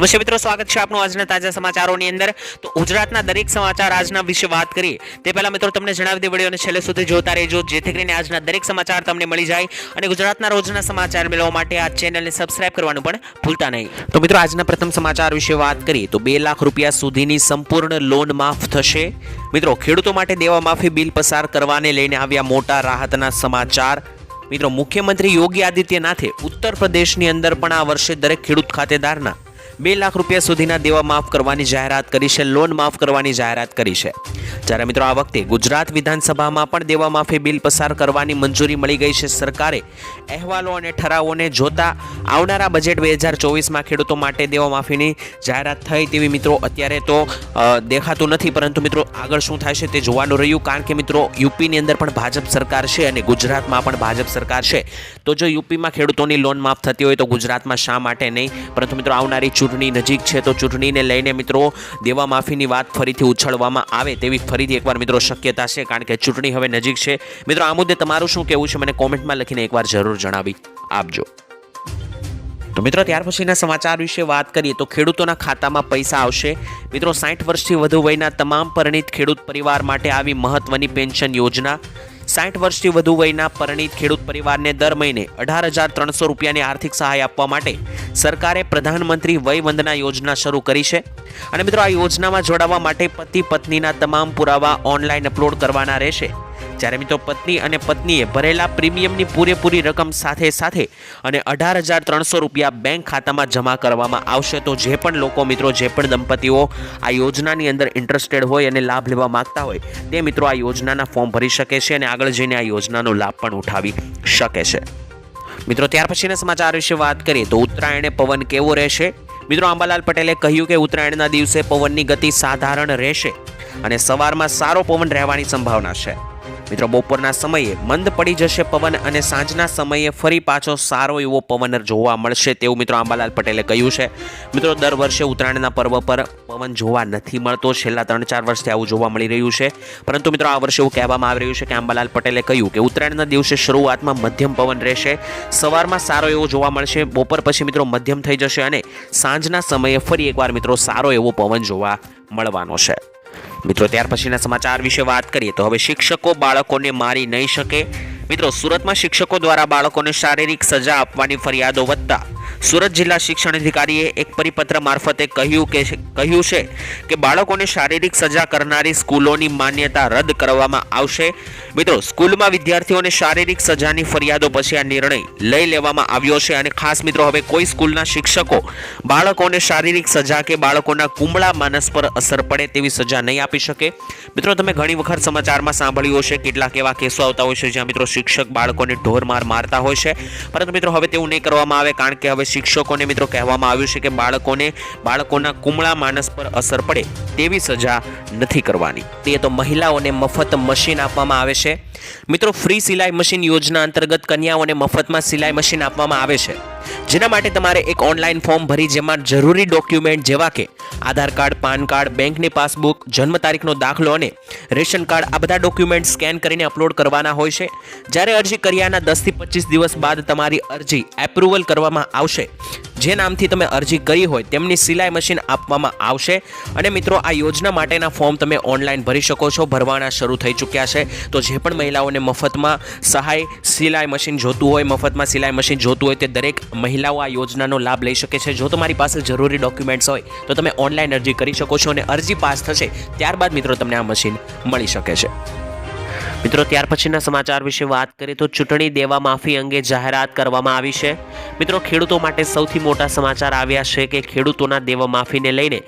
નમસ્તે મિત્રો સ્વાગત છે આપનું આજના તાજા સમાચારોની અંદર. તો ગુજરાતના દરેક સમાચાર આજના વિશે વાત કરીએ. તે પહેલાં મિત્રો તમને જણાવી દે વિડીયોને છેલ્લે સુધી જોતા રહેજો, જેથી કરીને આજના દરેક સમાચાર તમને મળી જાય અને ગુજરાતના રોજના સમાચાર મેળવવા માટે આ ચેનલને સબસ્ક્રાઇબ કરવાનું પણ ભૂલતા નહીં. તો મિત્રો આજના પ્રથમ સમાચાર વિશે વાત કરીએ તો બે લાખ રૂપિયા સુધીની સંપૂર્ણ લોન માફ થશે. મિત્રો ખેડૂતો માટે દેવા માફી બિલ પસાર કરવાને લઈને આવ્યા મોટા રાહતના સમાચાર. મિત્રો મુખ્યમંત્રી યોગી આદિત્યનાથે ઉત્તર પ્રદેશની અંદર પણ આ વર્ષે દરેક ખેડૂત ખાતેદારના બે લાખ રૂપિયા સુધીના દેવા માફ કરવાની જાહેરાત કરી છે, લોન માફ કરવાની જાહેરાત કરી છે. જ્યારે મિત્રો આ વખતે ગુજરાત વિધાનસભામાં પણ દેવા માફી બિલ પસાર કરવાની મંજૂરી મળી ગઈ છે, સરકારે અહેવાલો અને ઠરાવોને જોતા આવનારા બજેટ બે હજાર ચોવીસમાં ખેડૂતો માટે દેવા માફીની જાહેરાત થઈ તેવી મિત્રો અત્યારે તો દેખાતું નથી. પરંતુ મિત્રો આગળ શું થાય છે તે જોવાનું રહ્યું. કારણ કે મિત્રો યુપીની અંદર પણ ભાજપ સરકાર છે અને ગુજરાતમાં પણ ભાજપ સરકાર છે. તો જો યુપીમાં ખેડૂતોની લોન માફ થતી હોય તો ગુજરાતમાં શા માટે નહીં? પરંતુ મિત્રો આવનારી ચૂંટણી નજીક છે, તો ચૂંટણીને લઈને મિત્રો દેવા માફીની વાત ફરીથી ઉછળવામાં આવે તેવી ફરીથી એકવાર મિત્રો શક્યતા છે, કારણ કે ચૂંટણી હવે નજીક છે. મિત્રો, આ મુદ્દે તમારું શું કહેવું છે? મને કોમેન્ટમાં લખીને એકવાર જરૂર જણાવી આપજો. તો મિત્રો, ત્યાર પછીના સમાચાર વિશે વાત કરીએ તો ખેડૂતોના ખાતામાં પૈસા આવશે. મિત્રો, સાઠ વર્ષથી વધુ વયના તમામ પરિણિત ખેડૂત પરિવાર માટે આવી મહત્વની પેન્શન યોજના સાઠ વર્ષથી વધુ વયના પરિણિત ખેડૂત પરિવારને દર મહિને અઢાર હજાર ત્રણસો રૂપિયાની આર્થિક સહાય આપવા માટે સરકારે પ્રધાનમંત્રી વય વંદના યોજના શરૂ કરી છે. અને મિત્રો, આ યોજનામાં જોડાવા માટે પતિ પત્નીના તમામ પુરાવા ઓનલાઈન અપલોડ કરવાના રહેશે. જ્યારે મિત્રો પત્ની અને પત્નીએ ભરેલા પ્રીમિયમની પૂરેપૂરી રકમ સાથે સાથે અને અઢાર હજાર ત્રણસો રૂપિયા બેંક ખાતામાં જમા કરવામાં આવશે તો જે પણ લોકો મિત્રો, જે પણ દંપતીઓ આ યોજનાની અંદર ઇન્ટરેસ્ટેડ હોય અને લાભ લેવા માંગતા હોય, તે મિત્રો આ યોજનાના ફોર્મ ભરી શકે છે અને આગળ જઈને આ યોજનાનો લાભ પણ ઉઠાવી શકે છે. મિત્રો, ત્યાર પછીના સમાચાર વિશે વાત કરીએ તો ઉત્તરાયણે પવન કેવો રહેશે? મિત્રો અંબાલાલ પટેલે કહ્યું કે ઉત્તરાયણના દિવસે પવનની ગતિ સાધારણ રહેશે અને સવારમાં સારો પવન રહેવાની સંભાવના છે. મિત્રો, બપોરના સમયે મંદ પડી જશે પવન અને સાંજના સમયે ફરી પાછો સારો એવો પવન જોવા મળશે તેવું મિત્રો અંબાલાલ પટેલે કહ્યું છે. મિત્રો, દર વર્ષે ઉત્તરાયણના પર્વ પર પવન જોવા નથી મળતો. છેલ્લા ત્રણ ચાર વર્ષથી આવું જોવા મળી રહ્યું છે. પરંતુ મિત્રો, આ વર્ષે એવું કહેવામાં આવી રહ્યું છે કે અંબાલાલ પટેલે કહ્યું કે ઉત્તરાયણના દિવસે શરૂઆતમાં મધ્યમ પવન રહેશે. સવારમાં સારો એવો જોવા મળશે. બપોર પછી મિત્રો મધ્યમ થઈ જશે અને સાંજના સમયે ફરી એકવાર મિત્રો સારો એવો પવન જોવા મળવાનો છે. મિત્રો, ત્યાર પછીના સમાચાર વિશે વાત કરીએ તો હવે શિક્ષકો બાળકોને મારી નહીં શકે. મિત્રો, સુરતમાં શિક્ષકો દ્વારા બાળકોને શારીરિક સજા આપવાની ફરિયાદો વધતા. સુરત જિલ્લા શિક્ષણ અધિકારીએ એક પરિપત્ર મારફતે કહ્યું કે કહ્યું છે કે બાળકોને શારીરિક સજા કરનારી સ્કૂલોની માન્યતા રદ કરવામાં આવશે. મિત્રો, સ્કૂલમાં વિદ્યાર્થીઓને શારીરિક સજાની ફરિયાદો પછી આ નિર્ણય લઈ લેવામાં આવ્યો છે અને ખાસ મિત્રો, હવે કોઈ સ્કૂલના શિક્ષકો બાળકોને શારીરિક સજા કે બાળકોના કુમળા માનસ પર અસર પડે તેવી સજા નહીં આપી શકે? મિત્રો, તમે ઘણી વખત સમાચારમાં સાંભળ્યું હશે, કેટલાક એવા કેસો આવતા હોય છે જ્યાં મિત્રો શિક્ષક બાળકોને ઢોર માર મારતા હોય છે. પરંતુ મિત્રો, હવે તેવું નહીં કરવામાં આવે કારણ કે હવે શિક્ષકોને મિત્રો કહેવામાં આવ્યું છે કે બાળકોને બાળકોના કુમળા માનસ પર અસર પડે તેવી સજા નથી કરવાની. તે તો મહિલાઓને મફત મશીન આપવામાં આવે છે. મિત્રો, ફ્રી સિલાઈ મશીન યોજના અંતર્ગત કન્યાઓને મફતમાં સિલાઈ મશીન આપવામાં આવે છે. જેના માટે તમારે એક ઓનલાઈન ફોર્મ ભરી જેમાં જરૂરી ડોક્યુમેન્ટ જેવા કે આધાર કાર્ડ, પાન કાર્ડ બેંકની પાસબુક જન્મ તારીખનો દાખલો અને રેશન કાર્ડ આ બધા ડોક્યુમેન્ટ સ્કેન કરીને અપલોડ કરવાના હોય છે. જ્યારે અરજી કર્યાના દસથી પચીસ દિવસ બાદ તમારી અરજી એપ્રુવલ કરવામાં આવશે. જે નામથી તમે અરજી કરી હોય તેમની સિલાઈ મશીન આપવામાં આવશે. અને મિત્રો, આ યોજના માટેના ફોર્મ તમે ઓનલાઈન ભરી શકો છો. ભરવાના શરૂ થઈ ચૂક્યા છે. તો જે પણ મહિલાઓને મફતમાં સહાય સિલાઈ મશીન જોતું હોય, મફતમાં સિલાઈ મશીન જોતું હોય તે દરેક મહિલાઓ આ યોજનાનો લાભ લઈ શકે છે. જો તમારી પાસે જરૂરી ડોક્યુમેન્ટ્સ હોય, તો તમે ઓનલાઈન અરજી કરી શકો છો અને અરજી પાસ થશે. ત્યારબાદ મિત્રો તમને આ મશીન મળી શકે છે. મિત્રો, ત્યાર પછીના સમાચાર વિશે વાત કરીએ તો ચૂંટણી દેવા માફી અંગે જાહેરાત કરવામાં આવી છે. મિત્રો, ખેડૂતો માટે સૌથી મોટા સમાચાર આવ્યા છે કે ખેડૂતોના દેવા માફીને લઈને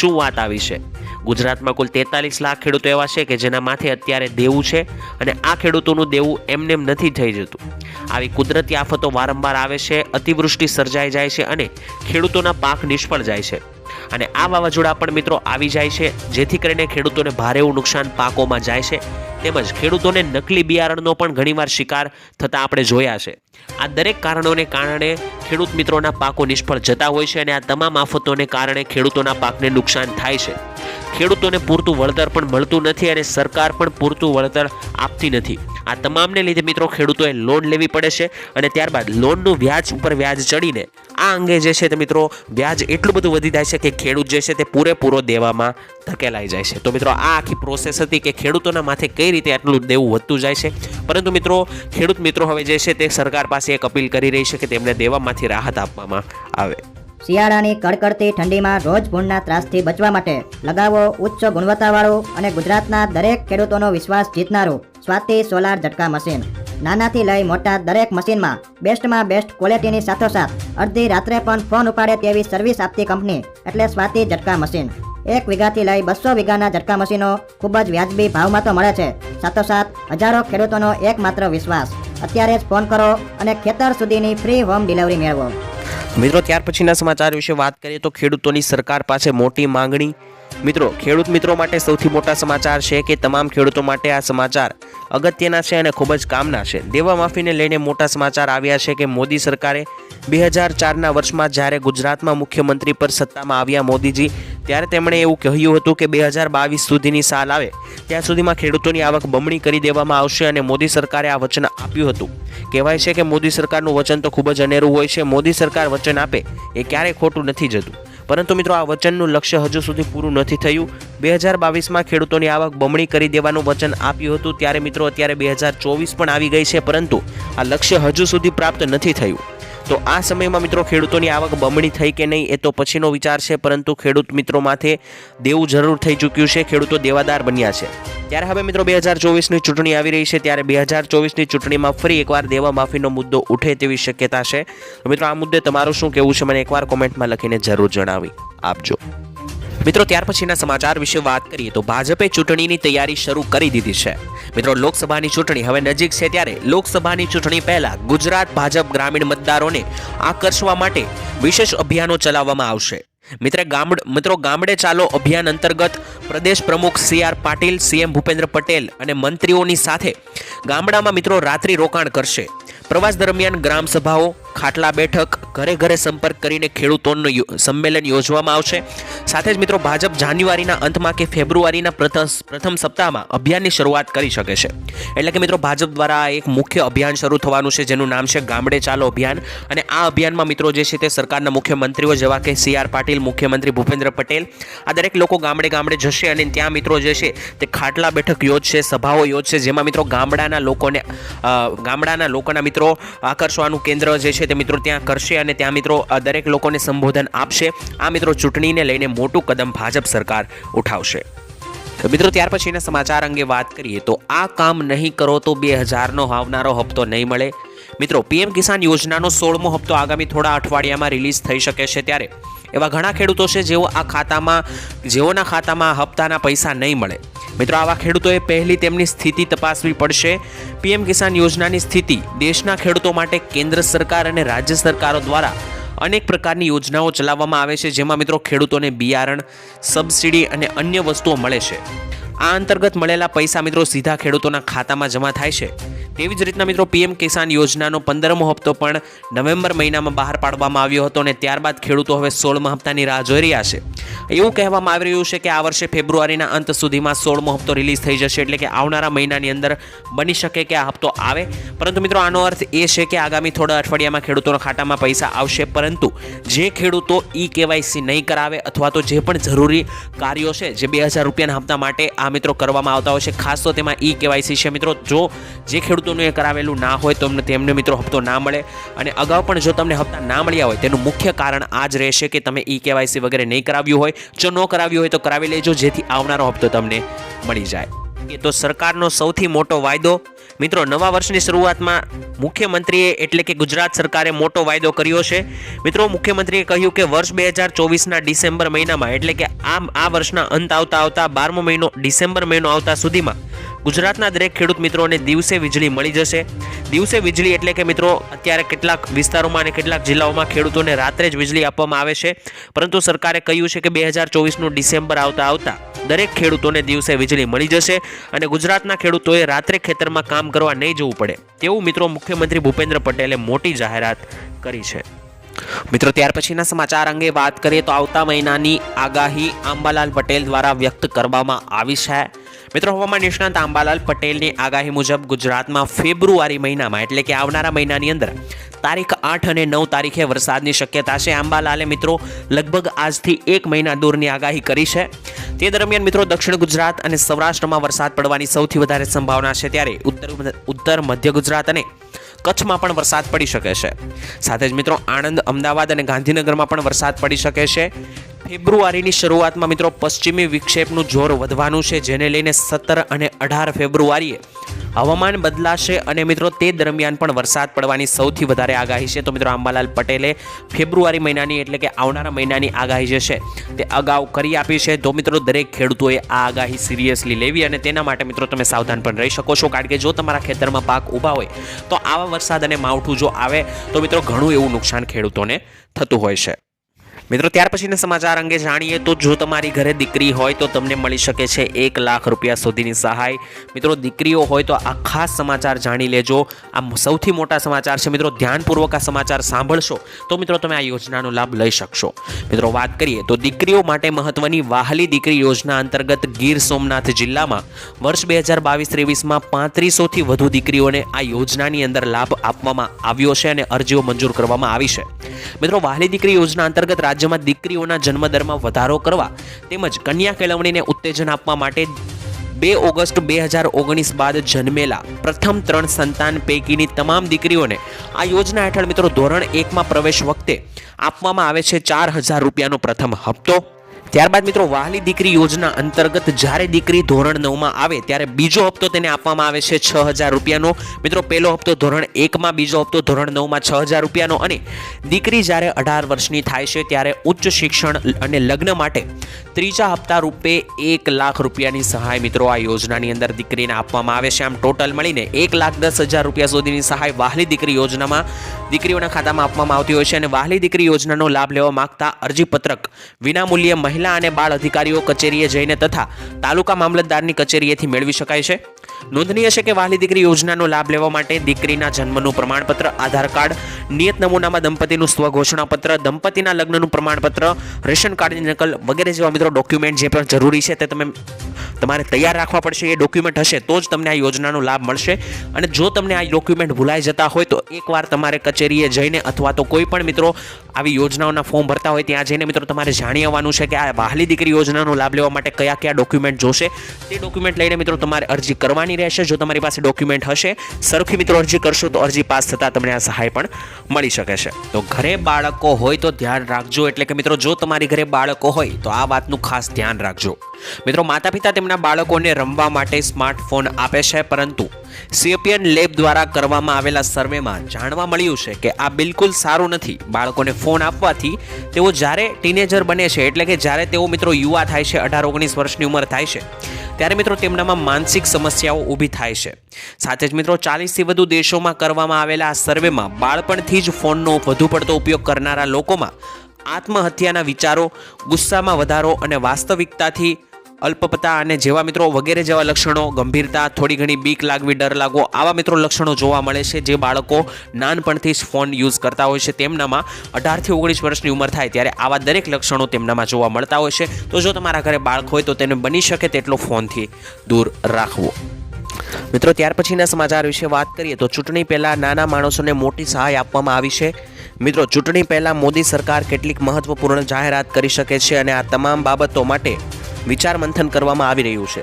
શું વાત આવી છે? ગુજરાતમાં કુલ તેતાલીસ લાખ ખેડૂતો એવા છે કે જેના માથે અત્યારે દેવું છે અને આ ખેડૂતોનું દેવું એમનેમ નથી થઈ જતું. આવી કુદરતી આફતો વારંવાર આવે છે, અતિવૃષ્ટિ સર્જાઈ જાય છે અને ખેડૂતોના પાક નિષ્ફળ જાય છે. અને આ વાવાઝોડા પણ મિત્રો આવી જાય છે, જેથી કરીને ખેડૂતોને ભારે એવું નુકસાન પાકોમાં જાય છે. તેમજ ખેડૂતોને નકલી બિયારણનો પણ ઘણીવાર શિકાર થતાં આપણે જોયા છે. આ દરેક કારણોને કારણે ખેડૂત મિત્રોના પાકો નિષ્ફળ જતા હોય છે અને આ તમામ આફતોને કારણે ખેડૂતોના પાકને નુકસાન થાય છે. ખેડૂતોને પૂરતું વળતર પણ મળતું નથી અને સરકાર પણ પૂરતું વળતર આપતી નથી. આ તમામને લીધે મિત્રો ખેડૂતોએ લોન લેવી પડે છે અને ત્યારબાદ લોનનું વ્યાજ ઉપર વ્યાજ ચડીને આ અંગે જે છે તે મિત્રો વ્યાજ એટલું બધું વધી જાય છે કે ખેડૂત જે છે તે પૂરેપૂરો દેવામાં ધકેલાઈ જાય છે. તો મિત્રો આ આખી પ્રોસેસ હતી કે ખેડૂતોના માથે કઈ રીતે આટલું દેવું વધતું જાય છે? પરંતુ મિત્રો ખેડૂત મિત્રો હવે જે છે તે સરકાર પાસે એક અપીલ કરી રહી છે કે તેમને દેવામાંથી રાહત આપવામાં આવે. શિયાળાની કડકડતી ઠંડીમાં રોજ ભૂણના ત્રાસથી બચવા માટે લગાવો ઉચ્ચ ગુણવત્તાવાળું અને ગુજરાતના દરેક ખેડૂતોનો વિશ્વાસ જીતનારું સ્વાતિ સોલાર ઝટકા મશીન. નાનાથી લઈ મોટા દરેક મશીનમાં બેસ્ટમાં બેસ્ટ ક્વોલિટીની સાથોસાથ અડધી રાત્રે પણ ફોન ઉપાડે તેવી સર્વિસ આપતી કંપની એટલે સ્વાતિ ઝટકા મશીન. એક વીઘાથી લઈ બસો વીઘાના ઝટકા મશીનો ખૂબ જ વ્યાજબી ભાવમાં તો મળે છે. સાથોસાથ હજારો ખેડૂતોનો એકમાત્ર વિશ્વાસ. અત્યારે જ ફોન કરો અને ખેતર સુધીની ફ્રી હોમ ડિલિવરી મેળવો. મિત્રો, ત્યાર પછીના સમાચાર વિશે વાત કરીએ તો ખેડૂતોની સરકાર પાસે મોટી માંગણી મિત્રો, ખેડૂત મિત્રો માટે સૌથી મોટા સમાચાર છે કે તમામ ખેડૂતો માટે આ સમાચાર અગત્યના છે અને ખૂબ જ કામના છે. દેવા માફીને લઈને મોટા સમાચાર આવ્યા છે કે મોદી સરકારે બે હજાર ચારના વર્ષમાં જ્યારે ગુજરાતમાં મુખ્યમંત્રી પર સત્તામાં આવ્યા મોદીજી, ત્યારે તેમણે એવું કહ્યું હતું કે બે હજાર બાવીસ સુધીની સાલ આવે, ત્યાં સુધીમાં ખેડૂતોની આવક બમણી કરી દેવામાં આવશે અને મોદી સરકારે આ વચન આપ્યું હતું. કહેવાય છે કે મોદી સરકારનું વચન તો ખૂબ જ અનેરું હોય છે. મોદી સરકાર વચન આપે એ ક્યારેય ખોટું નથી જતું. પરંતુ મિત્રો આ વચનનું લક્ષ્ય હજુ સુધી પૂરું નથી થયું. બે હજાર બાવીસમાં ખેડૂતોની આવક બમણી કરી દેવાનું વચન આપ્યું હતું, ત્યારે મિત્રો અત્યારે બે હજાર ચોવીસ પણ આવી ગઈ છે, પરંતુ આ લક્ષ્ય હજુ સુધી પ્રાપ્ત નથી થયું. તો આ સમયમાં મિત્રો ખેડૂતોની આવક બમણી થઈ કે નહીં એ તો પછીનો વિચાર છે, પરંતુ ખેડૂત મિત્રો માથે દેવું જરૂર થઈ ચૂક્યું છે. ખેડૂતો દેવાદાર બન્યા છે. ત્યારે હવે મિત્રો બે હજાર ચોવીસની ચૂંટણી આવી રહી છે, ત્યારે બે હજાર ચોવીસની ચૂંટણીમાં ફરી એકવાર દેવા માફીનો મુદ્દો ઉઠે તેવી શક્યતા છે. મિત્રો આ મુદ્દે તમારું શું કહેવું છે, મને એકવાર કોમેન્ટમાં લખીને જરૂર જણાવી આપજો. મિત્રો, ત્યાર પછીના સમાચાર વિશે વાત કરીએ તો ભાજપે ચૂંટણીની તૈયારી શરૂ કરી દીધી છે. મિત્રો, લોકસભાની ચૂંટણી હવે નજીક છે ત્યારે લોકસભાની ચૂંટણી પહેલા ગુજરાત ભાજપ ગ્રામીણ મતદારોને આકર્ષવા માટે વિશેષ અભિયાનો ચલાવવામાં આવશે. મિત્ર, ગામડ, મિત્રો, ગામડે ચાલો અભિયાન અંતર્ગત પ્રદેશ પ્રમુખ C R Patil CM Bhupendra Patel અને મંત્રીઓની સાથે ગામડામાં મિત્રો રાત્રિ રોકાણ કરશે. પ્રવાસ દરમિયાન ગ્રામ સભાઓ ખાટલા બેઠક ઘરે ઘરે સંપર્ક કરીને ખેડૂતોનું સંમેલન યોજવામાં આવશે. સાથે જ મિત્રો ભાજપ જાન્યુઆરીના અંતમાં કે ફેબ્રુઆરીના પ્રથમ પ્રથમ સપ્તાહમાં અભિયાનની શરૂઆત કરી શકે છે. એટલે કે મિત્રો ભાજપ દ્વારા એક મુખ્ય અભિયાન શરૂ થવાનું છે, જેનું નામ છે ગામડે ચાલો અભિયાન. અને આ અભિયાનમાં મિત્રો જે છે તે સરકારના મુખ્યમંત્રીઓ જેવા કે સી આર પાટીલ, મુખ્યમંત્રી ભૂપેન્દ્ર પટેલ, આ દરેક લોકો ગામડે ગામડે જશે અને ત્યાં મિત્રો જે છે તે ખાટલા બેઠક યોજશે, સભાઓ યોજશે, જેમાં મિત્રો ગામડાના લોકોને ગામડાના લોકોના મિત્રો આકર્ષવાનું કેન્દ્ર જે છે તે મિત્રો ત્યાં કરશે અને ત્યાં મિત્રો દરેક લોકોને સંબોધન આપશે. આ મિત્રો ચૂંટણીને લઈને મોટું કદમ ભાજપ સરકાર ઉઠાવશે. મિત્રો, ત્યાર પછીના સમાચાર અંગે વાત કરીએ તો આ કામ નહીં કરો તો બે હજારનો આવનારો હપ્તો નહીં મળે. મિત્રો, પીએમ કિસાન યોજનાનો સોળમો હપ્તો આગામી થોડા અઠવાડિયામાં રિલીઝ થઈ શકે છે ત્યારે. એવા ઘણા ખેડૂતો છે જેઓ આ ખાતામાં, જેઓના ખાતામાં હપ્તાના પૈસા નહીં મળે. મિત્રો, આવા ખેડૂતોએ પહેલી તેમની સ્થિતિ તપાસવી પડશે. પીએમ કિસાન યોજનાની સ્થિતિ દેશના ખેડૂતો માટે કેન્દ્ર સરકાર અને રાજ્ય સરકારો દ્વારા અનેક પ્રકારની યોજનાઓ ચલાવવામાં આવે છે, જેમાં મિત્રો ખેડૂતોને બિયારણ, સબસિડી અને અન્ય વસ્તુઓ મળે છે. આ અંતર્ગત મળેલા પૈસા મિત્રો સીધા ખેડૂતોના ખાતામાં જમા થાય છે. તેવી જ રીતના મિત્રો પીએમ કિસાન યોજનાનો પંદરમો હપ્તો પણ નવેમ્બર મહિનામાં બહાર પાડવામાં આવ્યો હતો અને ત્યારબાદ ખેડૂતો હવે સોળમા હપ્તાની રાહ જોઈ રહ્યા છે. એવું કહેવામાં આવી રહ્યું છે કે આ વર્ષે ફેબ્રુઆરીના અંત સુધીમાં સોળમો હપ્તો રિલીઝ થઈ જશે એટલે કે આવનારા મહિનાની અંદર બની શકે કે આ હપ્તો આવે. પરંતુ મિત્રો આનો અર્થ એ છે કે આગામી થોડા અઠવાડિયામાં ખેડૂતોના ખાતામાં પૈસા આવશે, પરંતુ જે ખેડૂતો ઈ કેવાયસી નહીં કરાવે અથવા તો જે પણ જરૂરી કાર્યો છે જે બે હજાર રૂપિયાના હપ્તા માટે આ મિત્રો કરવામાં આવતા હોય છે, ખાસ તો તેમાં ઈ કેવાયસી છે. મિત્રો જો જે ખેડૂતોનું એ કરાવેલું ના હોય, તો તેમને મિત્રો હપ્તો ના મળે. અને અગાઉ પણ જો તમને હપ્તા ના મળ્યા હોય, તેનું મુખ્ય કારણ આ જ રહેશે કે તમે ઈ કેવાયસી વગેરે નહીં કરાવ્યું હોય. જો ન કરાવ્યું હોય, તો કરાવી લેજો, જેથી આવનારો હપ્તો તમને મળી જાય. તો સરકારનો સૌથી મોટો વાયદો. મિત્રો, નવા વર્ષની શરૂઆતમાં મુખ્યમંત્રીએ એટલે કે ગુજરાત સરકારે મોટો વાયદો કર્યો છે. મિત્રો, મુખ્યમંત્રીએ કહ્યું કે વર્ષ બે હજાર ચોવીસના ડિસેમ્બર મહિનામાં, એટલે કે આ આ વર્ષના અંત આવતા આવતા બારમો મહિનો ડિસેમ્બર મહિનો આવતા સુધીમાં ગુજરાતના દરેક ખેડૂત મિત્રોને દિવસે વીજળી મળી જશે. દિવસે વીજળી એટલે કે મિત્રો અત્યારે કેટલાક વિસ્તારોમાં અને કેટલાક જિલ્લાઓમાં ખેડૂતોને રાત્રે જ વીજળી આપવામાં આવે છે. પરંતુ સરકારે કહ્યું છે કે બે હજાર ચોવીસનું ડિસેમ્બર આવતા આવતા દરેક ખેડૂતોને દિવસે વીજળી મળી જશે અને ગુજરાતના ખેડૂતોએ રાત્રે ખેતરમાં કામ કરવા નહીં જવું પડે. તેવું મિત્રો મુખ્યમંત્રી ભૂપેન્દ્ર પટેલે મોટી જાહેરાત કરી છે. મિત્રો, ત્યાર પછીના સમાચાર અંગે વાત કરીએ તો આવતા મહિનાની આગાહી આંબાલાલ પટેલ દ્વારા વ્યક્ત કરવામાં આવી છે. મિત્રો, હવામાન નિષ્ણાંત આંબાલાલ પટેલની આગાહી મુજબ ગુજરાતમાં ફેબ્રુઆરી મહિનામાં, એટલે કે આવનારા મહિનાની અંદર, તારીખ આઠ અને નવ તારીખે વરસાદની શક્યતા છે. આંબાલાલે, મિત્રો, લગભગ આજથી એક મહિના દૂરની આગાહી કરી છે. તે દરમિયાન, મિત્રો, દક્ષિણ ગુજરાત અને સૌરાષ્ટ્રમાં વરસાદ પડવાની સૌથી વધારે સંભાવના છે ત્યારે ઉત્તર ઉત્તર, મધ્ય ગુજરાત અને કચ્છમાં પણ વરસાદ પડી શકે છે. સાથે જ મિત્રો, આણંદ, અમદાવાદ અને ગાંધીનગરમાં પણ વરસાદ પડી શકે છે. ફેબ્રુઆરીની શરૂઆતમાં મિત્રો, પશ્ચિમી વિક્ષેપનું જોર વધવાનું છે, જેને લઈને સત્તર અને અઢાર ફેબ્રુઆરીએ હવામાન બદલાશે અને મિત્રો તે દરમિયાન પણ વરસાદ પડવાની સૌથી વધારે આગાહી છે. તો મિત્રો અંબાલાલ પટેલે ફેબ્રુઆરી મહિનાની એટલે કે આવનારા મહિનાની આગાહી જે છે તે અગાઉ કરી આપી છે. તો મિત્રો દરેક ખેડૂતોએ આ આગાહી સિરિયસલી લેવી અને તેના માટે મિત્રો તમે સાવધાન પણ રહી શકો છો. કારણ કે જો તમારા ખેતરમાં પાક ઊભા હોય તો આવા વરસાદ અને માવઠું જો આવે તો મિત્રો ઘણું એવું નુકસાન ખેડૂતોને થતું હોય છે. મિત્રો, ત્યાર પછીના સમાચાર અંગે જાણીએ તો જો તમારી ઘરે દીકરી હોય તો તમને મળી શકે છે એક લાખ રૂપિયા સુધીની સહાય. મિત્રો, દીકરીઓ હોય તો આ ખાસ સમાચાર જાણી લેજો. આ સૌથી મોટા સમાચાર છે. મિત્રો, ધ્યાનપૂર્વક આ સમાચાર સાંભળશો તો મિત્રો, તમે આ યોજનાનો લાભ લઈ શકશો. મિત્રો, વાત કરીએ તો દીકરીઓ માટે મહત્વની વાહલી દીકરી યોજના અંતર્ગત ગીર સોમનાથ જિલ્લામાં વર્ષ બે હજાર બાવીસ ત્રેવીસમાં પાંત્રીસોથી વધુ દીકરીઓને આ યોજનાની અંદર લાભ આપવામાં આવ્યો છે અને અરજીઓ મંજૂર કરવામાં આવી છે. મિત્રો, વાહલી દીકરી યોજના અંતર્ગત રાજ્યમાં દીકરીઓના જન્મદરમાં વધારો કરવા તેમજ કન્યા કેળવણીને ઉત્તેજન આપવા માટે બે ઓગસ્ટ બે હજાર ઓગણીસ બાદ જન્મેલા પ્રથમ ત્રણ સંતાન પૈકીની તમામ દીકરીઓને આ યોજના હેઠળ મિત્રો ધોરણ એકમાં પ્રવેશ વખતે આપવામાં આવે છે ચાર હજાર રૂપિયાનો પ્રથમ હપ્તો. ત્યારબાદ મિત્રો વાહલી દીકરી યોજના અંતર્ગત જ્યારે દીકરી ધોરણ નવમાં આવે ત્યારે બીજો હપ્તો તેને આપવામાં આવે છે છ હજાર રૂપિયાનો. મિત્રો, પહેલો હપ્તો ધોરણ એકમાં, બીજો હપ્તો ધોરણ નવમાં છ હજાર રૂપિયાનો અને દીકરી જ્યારે અઢાર વર્ષની થાય છે ત્યારે ઉચ્ચ શિક્ષણ અને લગ્ન માટે ત્રીજા હપ્તા રૂપે એક લાખ રૂપિયાની સહાય મિત્રો આ યોજનાની અંદર દીકરીને આપવામાં આવે છે. આમ ટોટલ મળીને એક લાખ દસ હજાર રૂપિયા સુધીની સહાય વાહલી દીકરી યોજનામાં દીકરીઓના ખાતામાં આપવામાં આવતી હોય છે અને વાહલી દીકરી યોજનાનો લાભ લેવા માંગતા અરજીપત્રક વિનામૂલ્યે મહિલા અને બાળ અધિકારીઓ કચેરીએ જઈને તથા તાલુકા મામલતદારની કચેરીએથી મેળવી શકાય છે. નોંધનીય છે કે વાહલી દીકરી યોજનાનો લાભ લેવા માટે દીકરીના જન્મનું પ્રમાણપત્ર, આધાર કાર્ડ, નિયત નમૂનામાં દંપતીનું સ્વઘોષણાપત્ર, દંપતીના લગ્નનું પ્રમાણપત્ર, રેશન કાર્ડની નકલ વગેરે જેવા મિત્રો ડોક્યુમેન્ટ જે પણ જરૂરી છે તે તમે તમારે તૈયાર રાખવા પડશે. એ ડોક્યુમેન્ટ હશે તો જ તમને આ યોજનાનો લાભ મળશે. અને જો તમને આ ડોક્યુમેન્ટ ભૂલાઈ જતા હોય તો એકવાર તમારે કચેરીએ જઈને અથવા તો કોઈ પણ મિત્રો આવી યોજનાઓના ફોર્મ ભરતા હોય ત્યાં જઈને મિત્રો તમારે જાણી આવવાનું છે કે આ વહાલી દીકરી યોજનાનો લાભ લેવા માટે કયા કયા ડોક્યુમેન્ટ જોશે? તે ડોક્યુમેન્ટ લઈને મિત્રો તમારે અરજી કરવાની રહેશે. જો તમારી પાસે ડોક્યુમેન્ટ હશે, સરખી મિત્રો અરજી કરશો તો અરજી પાસ થતાં તમને આ સહાય પણ મળી શકે છે. તો ઘરે બાળકો હોય તો ધ્યાન રાખજો. એટલે કે મિત્રો, જો તમારી ઘરે બાળકો હોય તો આ વાતનું ખાસ ધ્યાન રાખજો. મિત્રો માતા પિતા તેમના બાળકોને રમવા માટે સ્માર્ટફોન આપે છે, પરંતુ સીએપીએન લેબ દ્વારા કરવામાં આવેલા સર્વેમાં જાણવા મળ્યું છે કે આ બિલકુલ સારું નથી. બાળકોને ફોન આપવાથી તેઓ જ્યારે ટીનેજર બને છે, એટલે કે જ્યારે તેઓ મિત્રો યુવા થાય છે, અઢાર ઓગણીસ વર્ષની ઉંમર થાય છે, ત્યારે મિત્રો તેમનામાં માનસિક સમસ્યાઓ ઊભી થાય છે. સાથે જ મિત્રો ચાલીસથી વધુ દેશોમાં કરવામાં આવેલા આ સર્વેમાં બાળપણથી જ ફોનનો વધુ પડતો ઉપયોગ કરનારા લોકોમાં આત્મહત્યાના વિચારો, ગુસ્સામાં વધારો અને વાસ્તવિકતાથી અલ્પપતા અને જેવા મિત્રો વગેરે જેવા લક્ષણો, ગંભીરતા, થોડી ઘણી બીક લાગવી, ડર લાગવો, આવા મિત્રો લક્ષણો જોવા મળે છે જે બાળકો નાનપણથી જ ફોન યુઝ કરતા હોય છે. તેમનામાં અઢારથી ઓગણીસ વર્ષની ઉંમર થાય ત્યારે આવા દરેક લક્ષણો તેમનામાં જોવા મળતા હોય છે. તો જો તમારા ઘરે બાળક હોય તો તેને બની શકે તેટલો ફોનથી દૂર રાખવો. મિત્રો, ત્યાર પછીના સમાચાર વિશે વાત કરીએ તો ચૂંટણી પહેલાં નાના માણસોને મોટી સહાય આપવામાં આવી છે. મિત્રો, ચૂંટણી પહેલાં મોદી સરકાર કેટલીક મહત્વપૂર્ણ જાહેરાત કરી શકે છે અને આ તમામ બાબતો માટે વિચાર મંથન કરવામાં આવી રહ્યું છે.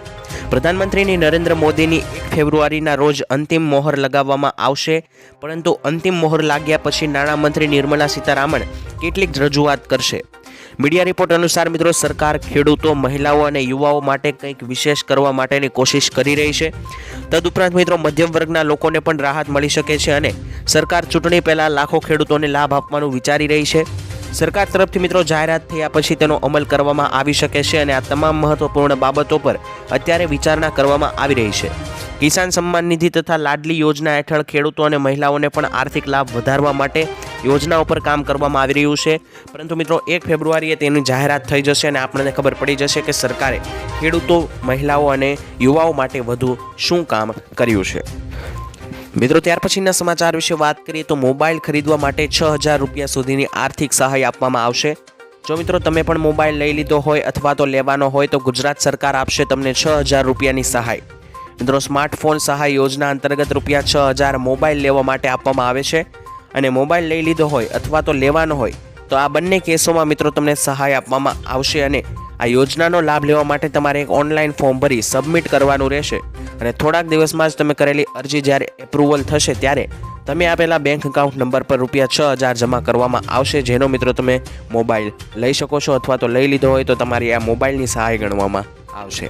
પ્રધાનમંત્રીની નરેન્દ્ર મોદીની એક ફેબ્રુઆરીના રોજ અંતિમ મોહર લગાવવામાં આવશે, પરંતુ અંતિમ મોહર લાગ્યા પછી નાણામંત્રી નિર્મલા સીતારામન કેટલીક રજૂઆત કરશે. મીડિયા રિપોર્ટ અનુસાર મિત્રો, સરકાર ખેડૂતો, મહિલાઓ અને યુવાઓ માટે કંઈક વિશેષ કરવા માટેની કોશિશ કરી રહી છે. તદુપરાંત મિત્રો, મધ્યમ વર્ગના લોકોને પણ રાહત મળી શકે છે અને સરકાર ચૂંટણી પહેલાં લાખો ખેડૂતોને લાભ આપવાનું વિચારી રહી છે. સરકાર તરફથી મિત્રો જાહેરાત થયા પછી તેનો અમલ કરવામાં આવી શકે છે અને આ તમામ મહત્વપૂર્ણ બાબતો પર અત્યારે વિચારણા કરવામાં આવી રહી છે. કિસાન સન્માન નિધિ તથા લાડલી યોજના હેઠળ ખેડૂતો અને મહિલાઓને પણ આર્થિક લાભ વધારવા માટે યોજનાઓ પર કામ કરવામાં આવી રહ્યું છે. પરંતુ મિત્રો, એક ફેબ્રુઆરીએ તેની જાહેરાત થઈ જશે અને આપણને ખબર પડી જશે કે સરકારે ખેડૂતો, મહિલાઓ અને યુવાઓ માટે વધુ શું કામ કર્યું છે. મિત્રો, ત્યાર પછીના સમાચાર વિશે વાત કરીએ તો મોબાઈલ ખરીદવા માટે છ હજાર રૂપિયા સુધીની આર્થિક સહાય આપવામાં આવશે. જો મિત્રો, તમે પણ મોબાઈલ લઈ લીધો હોય અથવા તો લેવાનો હોય તો ગુજરાત સરકાર આપશે તમને છ હજાર રૂપિયાની સહાય. મિત્રો, સ્માર્ટફોન સહાય યોજના અંતર્ગત રૂપિયા છ હજાર મોબાઈલ લેવા માટે આપવામાં આવે છે. અને મોબાઈલ લઈ લીધો હોય અથવા તો લેવાનો હોય તો આ બંને કેસોમાં મિત્રો, તમને સહાય આપવામાં આવશે અને આ યોજનાનો લાભ લેવા માટે તમારે એક ઓનલાઈન ફોર્મ ભરી સબમિટ કરવાનું રહેશે. અને થોડાક દિવસમાં જ તમે કરેલી અરજી જ્યારે એપ્રુવલ થશે ત્યારે તમે આપેલા બેંક એકાઉન્ટ નંબર પર રૂપિયા છ હજાર જમા કરવામાં આવશે, જેનો મિત્રો તમે મોબાઈલ લઈ શકો છો અથવા તો લઈ લીધો હોય તો તમારી આ મોબાઈલની સહાય ગણવામાં આવશે.